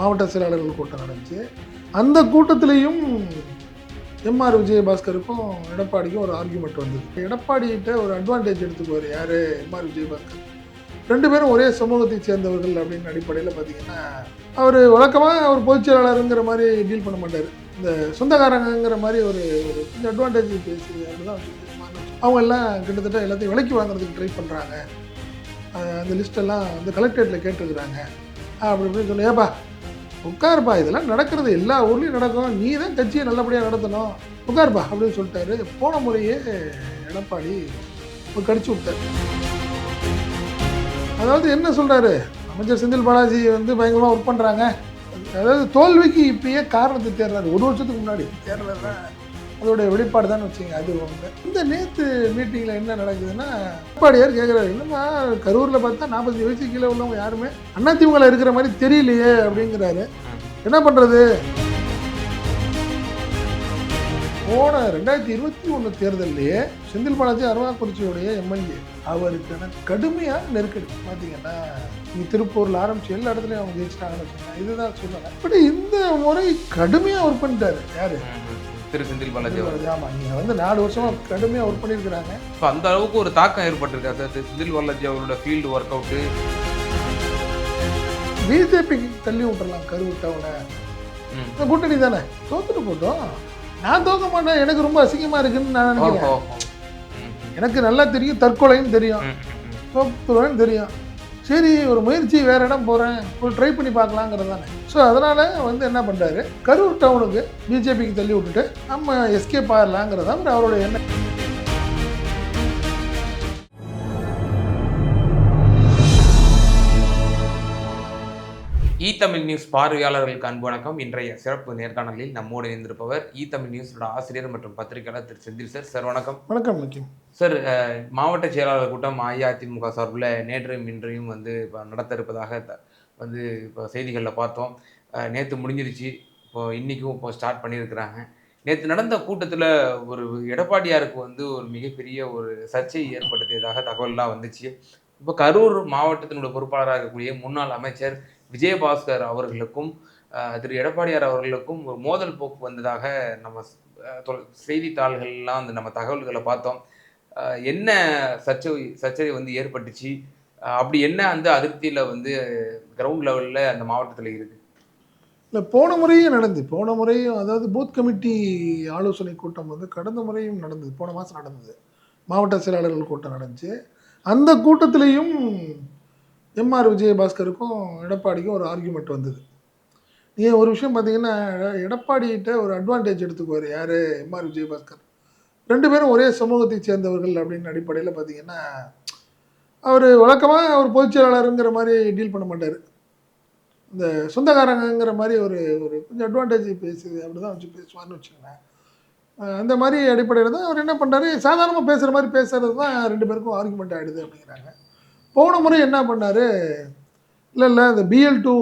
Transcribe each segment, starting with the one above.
மாவட்ட செயலாளர்கள் கூட்டம் நடந்துச்சு. அந்த கூட்டத்திலையும் எம்ஆர் விஜயபாஸ்கருக்கும் எடப்பாடிக்கும் ஒரு ஆர்குமெண்ட் வந்தது. எடப்பாடிகிட்ட ஒரு அட்வான்டேஜ் எடுத்துக்குவார் யார்? எம்ஆர் விஜயபாஸ்கர். ரெண்டு பேரும் ஒரே சமூகத்தை சேர்ந்தவர்கள் அப்படின்னு அடிப்படையில் பார்த்தீங்கன்னா அவர் வழக்கமாக அவர் பொதுச் செயலாளருங்கிற மாதிரி டீல் பண்ண மாட்டார். இந்த சொந்தக்காரங்கிற மாதிரி ஒரு ஒரு கொஞ்சம் அட்வான்டேஜ் பேசி அப்படிதான் அவங்க எல்லாம் கிட்டத்தட்ட எல்லாத்தையும் விலைக்கு வாங்குறதுக்கு ட்ரை பண்ணுறாங்க அந்த லிஸ்ட்டெல்லாம் வந்து கலெக்டரேட்டில் கேட்டுருக்குறாங்க. அப்படி இப்படின்னு சொல்லி ஏப்பா உட்கார்பா இதெல்லாம் நடக்கிறது எல்லா ஊர்லேயும் நடக்கும். நீ தான் கட்சியை நல்லபடியாக நடத்தணும். உட்கார்பா அப்படின்னு சொல்லிட்டாரு. போன முறையே எடப்பாடி கடிச்சு விட்டார். அதாவது என்ன சொல்கிறாரு அமைச்சர் செந்தில் பாலாஜி வந்து பயங்கரமாக ஒர்க் பண்ணுறாங்க அதாவது தோல்விக்கு இப்பயே காரணத்தை தேடுறாரு. ஒரு வருஷத்துக்கு முன்னாடி தேடுறதுனா அதோடைய வெளிப்பாடு தான் வச்சுங்க அது ஒன்று இந்த நேற்று மீட்டிங்கில் என்ன நடக்குதுன்னா எடப்பாடியார் கேட்குறாரு என்னம்மா கரூரில் பார்த்தா நாற்பத்தஞ்சு வயசு கீழே உள்ளவங்க யாருமே? அதிமுகவில் இருக்கிற மாதிரி தெரியலையே அப்படிங்கிறாரு. என்ன பண்ணுறது போன ரெண்டாயிரத்தி இருபத்தி ஒன்று தேர்தல்லையே செந்தில் பாலாஜி அருவாக்குறிச்சியுடைய எம்எல்ஏ அவருக்கான கடுமையான நெருக்கடி. பார்த்தீங்கன்னா இங்கே திருப்பூரில் ஆரம்பிச்சு எல்லா இடத்துலையும் அவங்க ஜெயிச்சிட்டாங்கன்னு சொன்னாங்க இதுதான் சொன்னாங்க பட் இந்த முறை கடுமையாக ஒர்க் பண்ணிட்டாரு. யாரு? திரு செந்தில் பாலாஜி ஆமாம் நீங்கள் வந்து நாலு வருஷமா கடுமையாக ஒர்க் பண்ணியிருக்கிறாங்க இப்போ அந்த அளவுக்கு ஒரு தாக்கம் ஏற்பட்டிருக்கா. சார் திரு செந்தில் பாலாஜி அவரோட ஃபீல்டு ஒர்க் அவுட்டு பிஜேபிக்கு தள்ளி விட்டுறலாம் கருவு டவுனை இந்த கூட்டணி தானே? தோத்துட்டு போட்டோம். நான் தோக்க மாட்டேன். எனக்கு ரொம்ப அசிங்கமா இருக்குன்னு நான் நினைக்கிறேன். எனக்கு நல்லா தெரியும் தற்கொலைன்னு தெரியும். தோத்துருவேன்னு தெரியும். சரி ஒரு முயற்சி வேற இடம் போகிறேன் ஒரு ட்ரை பண்ணி பார்க்கலாங்கிறது தானே. ஸோ அதனால் வந்து என்ன பண்ணுறாரு கரூர் டவுனுக்கு பிஜேபிக்கு தள்ளி விட்டுட்டு நம்ம எஸ்கேப் ஆகலாங்கிறதா ஒரு அவருடைய எண்ணம். இ தமிழ் நியூஸ் பார்வையாளர்களுக்கு அன்பு வணக்கம். இன்றைய சிறப்பு நேர்காணலில் நம்மோடு இணைந்திருப்பவர் இ தமிழ் நியூஸோட ஆசிரியர் மற்றும் பத்திரிகையாளர் திரு செந்தில் சார். சார் வணக்கம். வணக்கம் முக்கியம் சார் மாவட்ட செயலாளர் கூட்டம் அஇஅதிமுக சார்பில் நேற்றையும் இன்றையும் வந்து இப்போ நடத்த இருப்பதாக த- வந்து இப்போ செய்திகளில் பார்த்தோம். நேற்று முடிஞ்சிருச்சு. இப்போ இன்றைக்கும் இப்போ ஸ்டார்ட் பண்ணியிருக்கிறாங்க நேற்று நடந்த கூட்டத்தில் ஒரு எடப்பாடியாருக்கு வந்து ஒரு மிகப்பெரிய ஒரு சர்ச்சை ஏற்படுத்தியதாக தகவல்லாம் வந்துச்சு. இப்போ கரூர் மாவட்டத்தினுடைய பொறுப்பாளராக இருக்கக்கூடிய முன்னாள் அமைச்சர் விஜயபாஸ்கர் அவர்களுக்கும் திரு எடப்பாடியார் அவர்களுக்கும் ஒரு மோதல் போக்கு வந்ததாக நம்ம செய்தித்தாள்கள்லாம் வந்து நம்ம தகவல்களை பார்த்தோம். என்ன சர்ச்சை சர்ச்சை வந்து ஏற்பட்டுச்சு? அப்படி என்ன அந்த அதிருப்தியில் வந்து கிரவுண்ட் லெவலில் அந்த மாவட்டத்தில் இருக்கு? இல்லை போன முறையும் நடந்து போன முறையும் அதாவது பூத் கமிட்டி ஆலோசனை கூட்டம் வந்து கடந்த முறையும் நடந்தது. போன மாதம் நடந்தது. மாவட்ட செயலாளர்கள் கூட்டம் நடந்துச்சு. அந்த கூட்டத்திலையும் எம்ஆர் விஜயபாஸ்கருக்கும் எடப்பாடிக்கும் ஒரு ஆர்கியூமெண்ட் வந்தது. நீங்கள் ஒரு விஷயம் பார்த்தீங்கன்னா எடப்பாடிகிட்ட ஒரு அட்வான்டேஜ் எடுத்துக்குவார் யார்? எம்ஆர் விஜயபாஸ்கர். ரெண்டு பேரும் ஒரே சமூகத்தை சேர்ந்தவர்கள் அப்படின்னு அடிப்படையில் பார்த்தீங்கன்னா அவர் வழக்கமாக அவர் பொதுச் செயலாளருங்கிற மாதிரி டீல் பண்ண மாட்டார். இந்த சொந்தக்காரங்கிற மாதிரி ஒரு ஒரு கொஞ்சம் அட்வான்டேஜ் பேசுது அப்படி தான் வச்சு பேசுவான்னு வச்சுக்கோங்களேன் அந்த மாதிரி அடிப்படையில் தான் அவர் என்ன பண்ணுறாரு சாதாரணமாக பேசுகிற மாதிரி பேசுகிறது தான் ரெண்டு பேருக்கும் ஆர்குமெண்ட் ஆகிடுது அப்படிங்கிறாங்க. போன முறை என்ன பண்ணார் இல்லை இல்லை இந்த பிஎல் டூ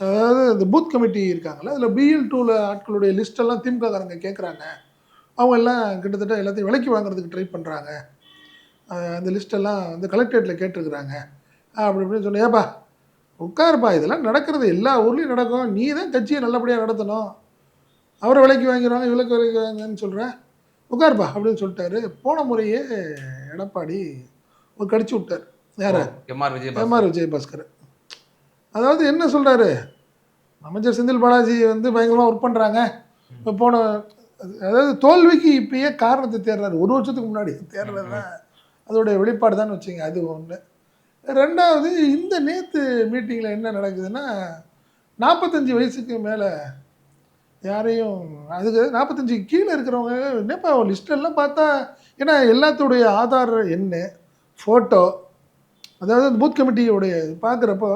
அதாவது இந்த பூத் கமிட்டி இருக்காங்கல்ல அதில் பிஎல் டூவில் ஆட்களுடைய லிஸ்ட்டெல்லாம் திமுககாரங்க கேட்குறாங்க அவங்க எல்லாம் கிட்டத்தட்ட எல்லாத்தையும் விலைக்கு வாங்குறதுக்கு ட்ரை பண்ணுறாங்க அந்த லிஸ்ட்டெல்லாம் வந்து கலெக்டரேட்டில் கேட்டிருக்கிறாங்க. அப்படி இப்படின்னு சொன்னேன் ஏப்பா உட்காருப்பா இதெல்லாம் நடக்கிறது எல்லா ஊர்லேயும் நடக்கும். நீ தான் கட்சியை நல்லபடியாக நடத்தணும். அவரை விலைக்கு வாங்கிடுவாங்க விலைக்கு விலைக்கு வாங்கன்னு சொல்கிறேன் உட்காருப்பா அப்படின்னு சொல்லிட்டாரு. போன முறையே எடப்பாடி ஒரு கடிச்சு விட்டார். யாரை? எம்ஆர் விஜயபாஸ்கர். எம்ஆர் விஜயபாஸ்கர். அதாவது என்ன சொல்கிறாரு அமைச்சர் செந்தில் பாலாஜி வந்து பயங்கரமாக ஒர்க் பண்ணுறாங்க இப்போ போன அதாவது தோல்விக்கு இப்பயே காரணத்தை தேடுறாரு. ஒரு வருஷத்துக்கு முன்னாடி தேடுறதுனா அதோடைய வெளிப்பாடு தான் வச்சுங்க அது ஒன்று ரெண்டாவது இந்த நேற்று மீட்டிங்கில் என்ன நடக்குதுன்னா நாற்பத்தஞ்சு வயசுக்கு மேலே யாரையும் அதுக்கு நாற்பத்தஞ்சு கீழே இருக்கிறவங்க என்னப்பா லிஸ்டெல்லாம் பார்த்தா ஏன்னா எல்லாத்துடைய ஆதார் எண் ஃபோட்டோ அதாவது அந்த பூத் கமிட்டியோடைய பார்க்குறப்போ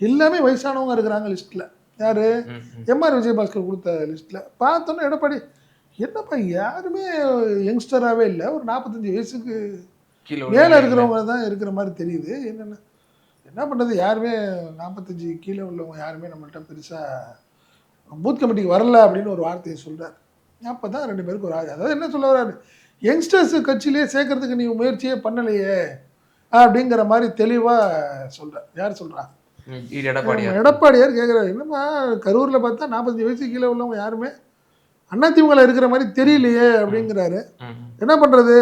எல்லாமே வயசானவங்க இருக்கிறாங்க லிஸ்ட்டில் யார். எம்ஆர் விஜயபாஸ்கர் கொடுத்த லிஸ்ட்டில் பார்த்தோன்னே எடப்பாடி என்னப்பா யாருமே யங்ஸ்டராகவே இல்லை. ஒரு நாற்பத்தஞ்சு வயசுக்கு மேலே இருக்கிறவங்க தான் இருக்கிற மாதிரி தெரியுது. என்னென்ன என்ன பண்ணுறது யாருமே நாற்பத்தஞ்சு கீழே உள்ளவங்க யாருமே நம்மள்ட்ட பெருசாக பூத் கமிட்டிக்கு வரல அப்படின்னு ஒரு வார்த்தையை சொல்கிறார் அப்போ தான் ரெண்டு பேருக்கு ஒரு அதாவது என்ன சொல்ல வர்றாரு? யங்ஸ்டர்ஸ் கட்சியிலே சேர்க்கறதுக்கு நீ முயற்சியே பண்ணலையே அப்படிங்கிற மாதிரி தெளிவாக சொல்கிறார் யார் சொல்கிறா எடப்பாடியார். எடப்பாடியார் கேட்குறாரு என்னம்மா கரூரில் பார்த்தா நாற்பத்தஞ்சு வயசு கீழே உள்ளவங்க யாருமே அதிமுகவில் இருக்கிற மாதிரி தெரியலையே அப்படிங்கிறாரு. என்ன பண்ணுறது.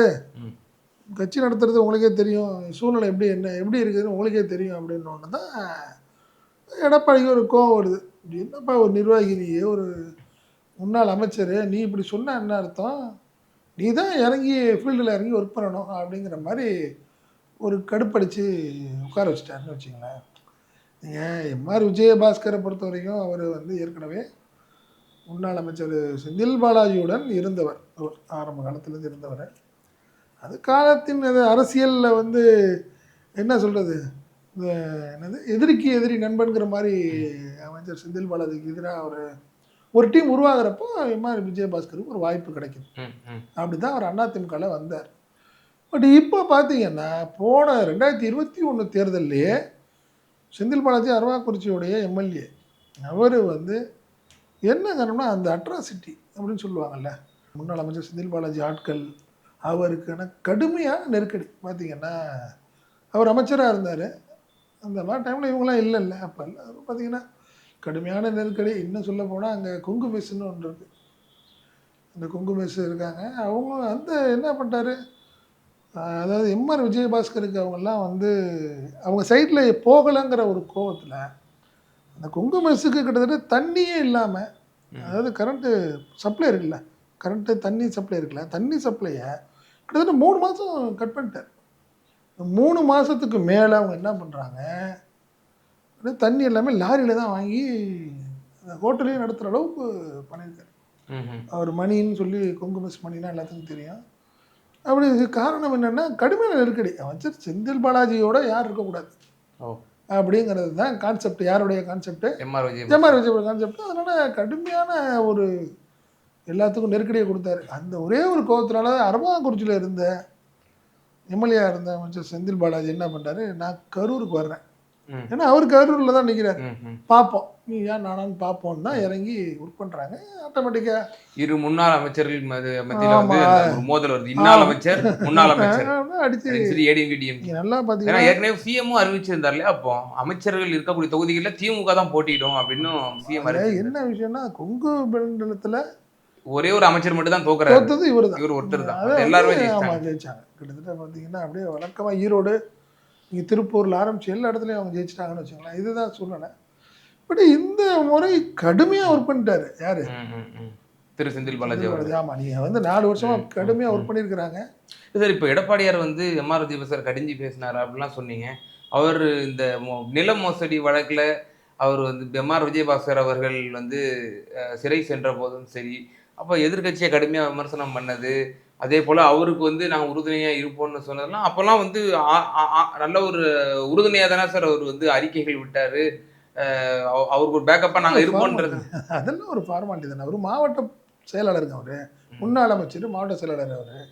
கட்சி நடத்துறது உங்களுக்கே தெரியும். சூழ்நிலை எப்படி என்ன எப்படி இருக்குதுன்னு உங்களுக்கே தெரியும் அப்படின்னு தான் எடப்பாடிக்கு ஒரு கோவம் வருது. என்னப்பா ஒரு நிர்வாகி நீ ஒரு முன்னாள் அமைச்சர் நீ இப்படி சொன்ன என்ன அர்த்தம்? நீ தான் இறங்கி ஃபீல்டில் இறங்கி ஒர்க் பண்ணணும் அப்படிங்கிற மாதிரி ஒரு கடுப்படிச்சு உட்கார வச்சுட்டாருன்னு வச்சுங்களேன் நீங்கள் எம்ஆர் விஜயபாஸ்கரை பொறுத்த வரைக்கும் அவர் வந்து ஏற்கனவே முன்னாள் அமைச்சர் செந்தில் பாலாஜியுடன் இருந்தவர். அவர் ஆரம்ப காலத்திலேருந்து இருந்தவர். அது காலத்தின் அது அரசியலில் வந்து என்ன சொல்கிறது இந்த என்னது? எதிரிக்கு எதிரி நண்பன்கிற மாதிரி அமைச்சர் செந்தில் பாலாஜிக்கு எதிராக ஒரு ஒரு டீம் உருவாகிறப்போ எம்ஆர் விஜயபாஸ்கருக்கு ஒரு வாய்ப்பு கிடைக்குது. அப்படி தான் அவர் அதிமுகவில் வந்தார். பட் இப்போ பார்த்தீங்கன்னா போன ரெண்டாயிரத்தி இருபத்தி ஒன்று தேர்தல்லையே செந்தில் பாலாஜி அரவாக்குறிச்சியுடைய எம்எல்ஏ. அவர் வந்து என்ன காரணம்னா அந்த அட்ராசிட்டி அப்படின்னு சொல்லுவாங்கல்ல. முன்னாள் அமைச்சர் செந்தில் பாலாஜி ஆட்கள் அவருக்கான கடுமையான நெருக்கடி. பார்த்தீங்கன்னா அவர் அமைச்சராக இருந்தார். அந்த மாதிரி டைமில் இவங்களாம் இல்லைல்ல அப்போ இல்லை பார்த்தீங்கன்னா கடுமையான நெருக்கடி. இன்னும் சொல்ல போனால் அங்கே கொங்கு மெஸ்ஸுன்னு ஒன்று இருக்குது அந்த கொங்கு மெஸ் இருக்காங்க. அவங்க அந்த என்ன பண்ணிட்டாரு? அதாவது எம்ஆர் விஜயபாஸ்கருக்கு அவங்கெல்லாம் வந்து அவங்க சைட்டில் போகலைங்கிற ஒரு கோவத்தில் அந்த கொங்கு மெஸ்ஸுக்கு கிட்டத்தட்ட தண்ணியே இல்லாமல் அதாவது கரண்ட்டு சப்ளை இருக்குல்ல கரண்ட்டு தண்ணி சப்ளை இருக்குல்ல தண்ணி சப்ளையை கிட்டத்தட்ட மூணு மாதம் கட் பண்ணிட்டார். மூணு மாதத்துக்கு மேலே அவங்க என்ன பண்ணுறாங்க தண்ணி எல்லாமே லாரியில் தான் வாங்கி அந்த ஹோட்டலையும் நடத்துகிற அளவுக்கு பண்ணியிருக்காரு. அவர் மணின்னு சொல்லி கொங்கு மெஸ் மணினா எல்லாத்துக்கும் தெரியும். அப்படி காரணம் என்னென்னா கடுமையான நெருக்கடி. அமைச்சர் செந்தில் பாலாஜியோட யார் இருக்கக்கூடாது. ஓ. அப்படிங்கிறது தான் கான்செப்ட் யாருடைய கான்செப்ட் எம்ஆர் விஜய் ஜமார் விஜய் கான்செப்ட் அதனால் கடுமையான ஒரு எல்லாத்துக்கும் நெருக்கடியை கொடுத்தாரு. அந்த ஒரே ஒரு கோபத்தினால அரபாங்குறிச்சியில் இருந்த எம்எல்ஏ இருந்த அமைச்சர் செந்தில் பாலாஜி என்ன பண்ணிட்டாரு நான் கரூருக்கு வர்றேன். ஏன்னா அவர் கரூரில் தான் நிற்கிறார். பார்ப்போம். நீ ஏன் நானான்னு பார்ப்போம் தான் இறங்கி ஒர்க் பண்ணுறாங்க ஆட்டோமேட்டிக்காக இரு முன்னாள் அமைச்சர்கள் மது- மத்தியில வந்து. ஒரு மோதல் வருது. இன்னாள் அமைச்சர் முன்னாள் அமைச்சர். அடிச்சு நல்லா பார்த்தீங்கன்னா ஏற்கனவே சிஎம்மும் அறிவிச்சிருந்தார் இல்லையா அப்போ அமைச்சர்கள் இருக்கக்கூடிய தொகுதிகளில் திமுக தான் போட்டியிடும் அப்படின்னு சிஎம் என்ன விஷயம்னா கொங்கு மண்டலத்தில் ஒரே ஒரு அமைச்சர் மட்டும் தான் தோக்குறாரு. தோத்தது இவர் தான். இவர் ஒருத்தர் தான். எல்லாருமே ஜெயிச்சாங்க. கிட்டத்தட்ட பார்த்தீங்கன்னா அப்படியே வழக்கமாக ஈரோடு இங்கே திருப்பூரில் ஆரம்பிச்சு எல்லா இடத்துலையும் அவங்க ஜெயிச்சிட்டாங்கன்னு வச்சுங்களேன் இதுதான் சூழ்நிலை. பட் இந்த முறை கடுமையாக ஒர்க் பண்ணிட்டாரு. யாரு. திரு செந்தில் பாலாஜி அவர் ஆமா நீங்கள் வந்து நாலு வருஷமா ம், கடுமையாக ஒர்க் பண்ணியிருக்கிறாங்க. சார் இப்போ எடப்பாடியார் வந்து எம்ஆர் சார் கடிஞ்சு பேசினார் அப்படிலாம் சொன்னீங்க. அவர் இந்த நில மோசடி வழக்கில் அவர் வந்து எம்ஆர் விஜயபாஸ்கர் அவர்கள் வந்து சிறை சென்ற போதும் சரி அப்போ எதிர்க்கட்சியை கடுமையாக விமர்சனம் பண்ணது. அதே போல் அவருக்கு வந்து நாங்கள் உறுதுணையாக இருப்போம்னு சொன்னதெல்லாம் அப்போல்லாம் வந்து நல்ல ஒரு உறுதுணையாக தானே சார் அவர் வந்து அறிக்கைகள் விட்டார். அவருக்கு ஒரு பேக்கப்பாக நாங்கள் இருப்போன்றது அதெல்லாம் ஒரு ஃபார்மாலிட்டி தானே. அவர் மாவட்ட செயலாளருங்க அவர். முன்னாள் அமைச்சர் மாவட்ட செயலாளர் அவர்.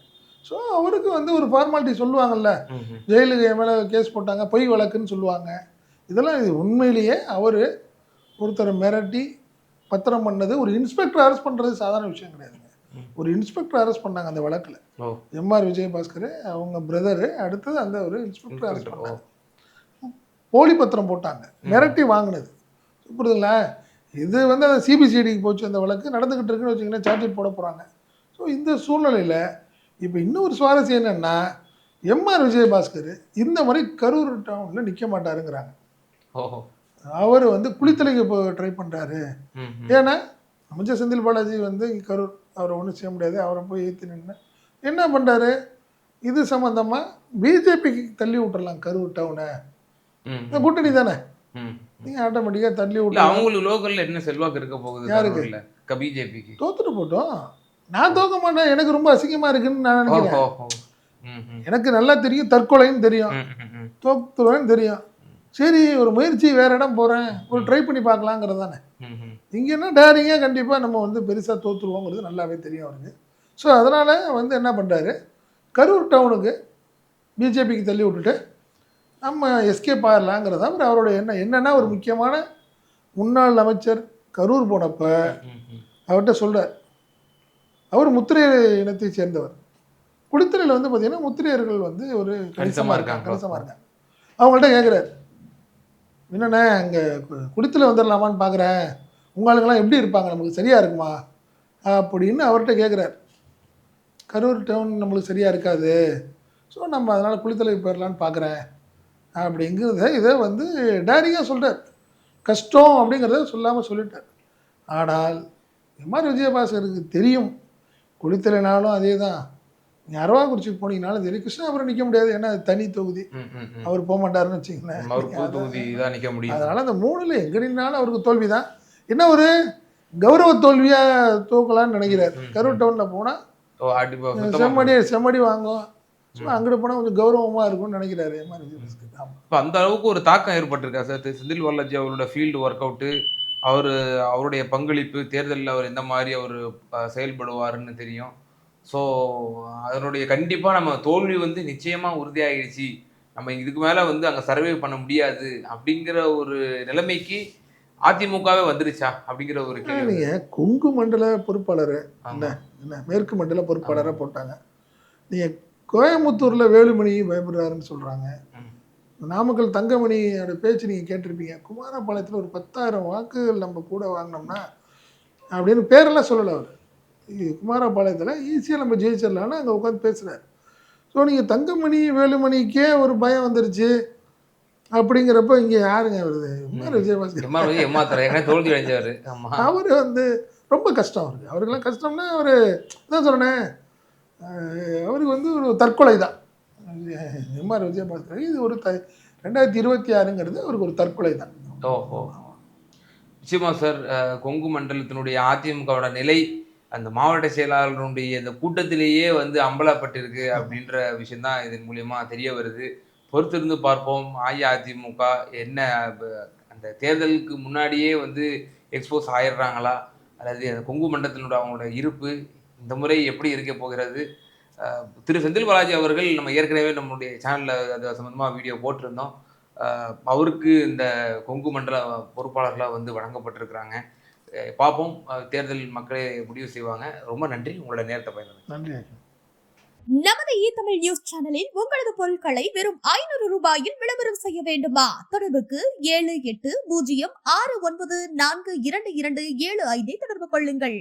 ஸோ அவருக்கு வந்து ஒரு ஃபார்மாலிட்டி சொல்லுவாங்கல்ல. ஜெயிலுக்கு மேலே கேஸ் போட்டாங்க பொய் வழக்குன்னு சொல்லுவாங்க. இதெல்லாம் இது உண்மையிலேயே அவர் ஒருத்தரை மிரட்டி பத்திரம் பண்ணது ஒரு இன்ஸ்பெக்டர் அரெஸ்ட் பண்ணுறது சாதாரண விஷயம் கிடையாதுங்க. ஒரு இன்ஸ்பெக்டர் அரெஸ்ட் பண்ணாங்க அந்த வழக்கில். எம்ஆர் விஜயபாஸ்கர் அவங்க பிரதரு அடுத்தது அந்த ஒரு இன்ஸ்பெக்டர் அரெஸ்ட் பண்ணாங்க. போலி பத்திரம் போட்டாங்க மிரட்டி வாங்கினது. புரியுதுங்களா? இது வந்து அந்த சிபிசிஐடிக்கு போச்சு அந்த வழக்கு. நடந்துக்கிட்டு இருக்குன்னு வச்சிங்கன்னா சார்ஜ் போட போகிறாங்க ஸோ இந்த சூழ்நிலையில் இப்போ இன்னொரு சுவாரஸ்யம் என்னென்னா எம்ஆர் விஜயபாஸ்கர் இந்த மாதிரி கரூர் டவுனில் நிற்க மாட்டாருங்கிறாங்க. அவர் வந்து குளித்தலைக்கு இப்போ ட்ரை பண்ணுறாரு. ஏன்னா அமைச்சர் செந்தில் பாலாஜி வந்து கரூர் அவரை ஒன்றும் செய்ய முடியாது. அவரை போய் ஏற்றி நின்று என்ன பண்ணுறாரு இது சம்மந்தமாக பிஜேபிக்கு தள்ளி விட்டுறலாம் கரூர் டவுனை. இந்த கூட்டணி தானே. நீங்கள் ஆட்டோமேட்டிக்காக தள்ளி விட்டு அவங்களுக்கு லோக்கல்ல என்ன செல்வாக்கு இருக்க போகுது யாருக்கு? பிஜேபிக்கு தோத்துட்டு போட்டோம். நான் தோக்க மாட்டேன். எனக்கு ரொம்ப அசிங்கமாக இருக்குன்னு நான் நினைக்கிறேன். எனக்கு நல்லா தெரியும். தற்கொலைன்னு தெரியும். தோத்துருவேன்னு தெரியும். சரி ஒரு முயற்சி வேற இடம் போகிறேன் ஒரு ட்ரை பண்ணி பார்க்கலாங்கிறது தானே. இங்கே என்ன டேரிங்காக கண்டிப்பாக நம்ம வந்து பெருசாக தோற்றுருவோங்கிறது நல்லாவே தெரியும் அவருக்கு. ஸோ அதனால் வந்து என்ன பண்ணுறாரு கரூர் டவுனுக்கு பிஜேபிக்கு தள்ளி விட்டுட்டு நம்ம எஸ்கேப் ஆகலாங்கிறது அவர் அவரோட எண்ணம். என்னென்னா ஒரு முக்கியமான முன்னாள் அமைச்சர் கரூர் போனப்ப. அவர்கிட்ட சொல்கிறார் அவர் முத்திரையர் இனத்தை சேர்ந்தவர். குடித்துறையில் வந்து பார்த்தீங்கன்னா முத்திரையர்கள் வந்து ஒரு கணிசமா கணிசமாக இருக்காங்க. கணிசமாக இருக்காங்க. அவங்கள்ட்ட கேட்குறாரு என்னண்ணே அங்கே குடித்தில் வந்துடலாமான்னு பார்க்குறேன் உங்க ஆளுங்கெல்லாம் எப்படி இருப்பாங்க? நமக்கு சரியாக இருக்குமா? அப்படின்னு அவர்கிட்ட கேட்குறார் கரூர் டவுன் நம்மளுக்கு சரியாக இருக்காது. ஸோ நம்ம அதனால் குளித்தலைக்கு போயிடலான்னு பார்க்குறேன் அப்படிங்கிறத இதை வந்து டேரியாக சொல்கிறார் கஷ்டம் அப்படிங்கிறத சொல்லாமல் சொல்லிட்டார். ஆனால் எம்ஆர் விஜயபாஸ்கருக்கு தெரியும். குளித்தலைனாலும் அதே தான் நீங்கள் அரவாக்குறிச்சிக்கு போனீங்கனாலும் சரி கிருஷ்ணாபுரம் நிற்க முடியாது. ஏன்னா அது தனி தொகுதி. அவர் போக மாட்டாருன்னு வச்சுங்களேன் தான் நிக்க முடியும். அதனால அந்த மூணுல எங்க நின்னாலும் அவருக்கு தோல்வி தான் என்ன ஒரு கௌரவ தோல்வியா தூக்கலாம்னு நினைக்கிறார். கரூர் டவுன்ல போனா ஓ, அடி ப- சுத்தமா- செம்மடி செம்மடி வாங்கும் சும்மா அங்கிட்டு போனா கொஞ்சம் கௌரவமா இருக்கும்னு நினைக்கிறாரு ஆமா. இப்ப அந்த அளவுக்கு ஒரு தாக்கம் ஏற்பட்டிருக்கா சார்? திரு செந்தில் பாலாஜி அவரோட ஃபீல்டு ஒர்க் அவுட்டு அவர் அவருடைய பங்களிப்பு தேர்தலில் அவர் எந்த மாதிரி அவர் செயல்படுவாருன்னு தெரியும். ஸோ அதனுடைய கண்டிப்பாக நம்ம தோல்வி வந்து நிச்சயமாக உறுதியாகிடுச்சு நம்ம இதுக்கு மேலே வந்து அங்கே சர்வே பண்ண முடியாது அப்படிங்கிற ஒரு நிலைமைக்கு அதிமுகவே வந்துருச்சா அப்படிங்கிற ஒரு கேள்வி. நீங்க கொங்கு மண்டல பொறுப்பாளர் ஆமா. என்ன மேற்கு மண்டல பொறுப்பாளராக போட்டாங்க. நீங்க கோயம்புத்தூர்ல வேலுமணி பயப்படுறாருன்னு சொல்றாங்க. ம். நாமக்கல் தங்கமணியோட பேச்சு நீங்க கேட்டிருப்பீங்க. குமாரபாளையத்துல ஒரு பத்தாயிரம் வாக்குகள் நம்ம கூட வாங்கினோம்னா அப்படின்னு பேரெல்லாம் சொல்லலை அவர். குமாரபாளையத்தில் ஈஸியாக நம்ம ஜெயிச்சிடலான்னு அங்கே உட்காந்து பேசுகிறார் ஸோ நீங்கள் தங்கமணி வேலுமணிக்கே ஒரு பயம் வந்துருச்சு அப்படிங்கிறப்ப இங்கே யாருங்க வருது விஜயபாஸ்கர். தோல்வி அவர் வந்து ரொம்ப கஷ்டம் அவருக்கு. அவருக்கெல்லாம் கஷ்டம்னா அவர் தான் சொன்னேன். அவருக்கு வந்து ஒரு தற்கொலை தான் எம்ஆர் விஜயபாஸ்கர் இது ஒரு த ரெண்டாயிரத்தி இருபத்தி ஆறுங்கிறது அவருக்கு ஒரு தற்கொலை தான் ஓஹோ. நிச்சயமா சார் கொங்கு மண்டலத்தினுடைய அதிமுகவோட நிலை அந்த மாவட்ட செயலாளருடைய இந்த கூட்டத்திலேயே வந்து அம்பலப்பட்டிருக்கு அப்படின்ற விஷயம்தான் இதன் மூலியமா தெரிய வருது. பொறுத்திருந்து பார்ப்போம் அஇஅதிமுக என்ன அந்த தேர்தலுக்கு முன்னாடியே வந்து எக்ஸ்போஸ் ஆயிடுறாங்களா? அல்லது அந்த கொங்கு மண்டலத்தினுடைய அவங்களோட இருப்பு இந்த முறை எப்படி இருக்க போகிறது? திரு செந்தில் பாலாஜி அவர்கள் நம்ம ஏற்கனவே நம்மளுடைய சேனலில் அது சம்மந்தமாக வீடியோ போட்டிருந்தோம். அவருக்கு இந்த கொங்கு மண்டல பொறுப்பாளர்களாக வந்து வழங்கப்பட்டிருக்கிறாங்க. பார்ப்போம். தேர்தல் மக்களே முடிவு செய்வாங்க. ரொம்ப நன்றி. உங்களோட நேரத்தை பயன்படுத்தி. நன்றி நமது இ தமிழ் நியூஸ் சேனலில் உங்களது பொருட்களை வெறும் ஐநூறு ரூபாயில் விளம்பரம் செய்ய வேண்டுமா? தொடர்புக்கு ஏழு எட்டு பூஜ்ஜியம் ஆறு ஒன்பது நான்கு இரண்டு இரண்டு ஏழு ஐந்தை தொடர்பு கொள்ளுங்கள்.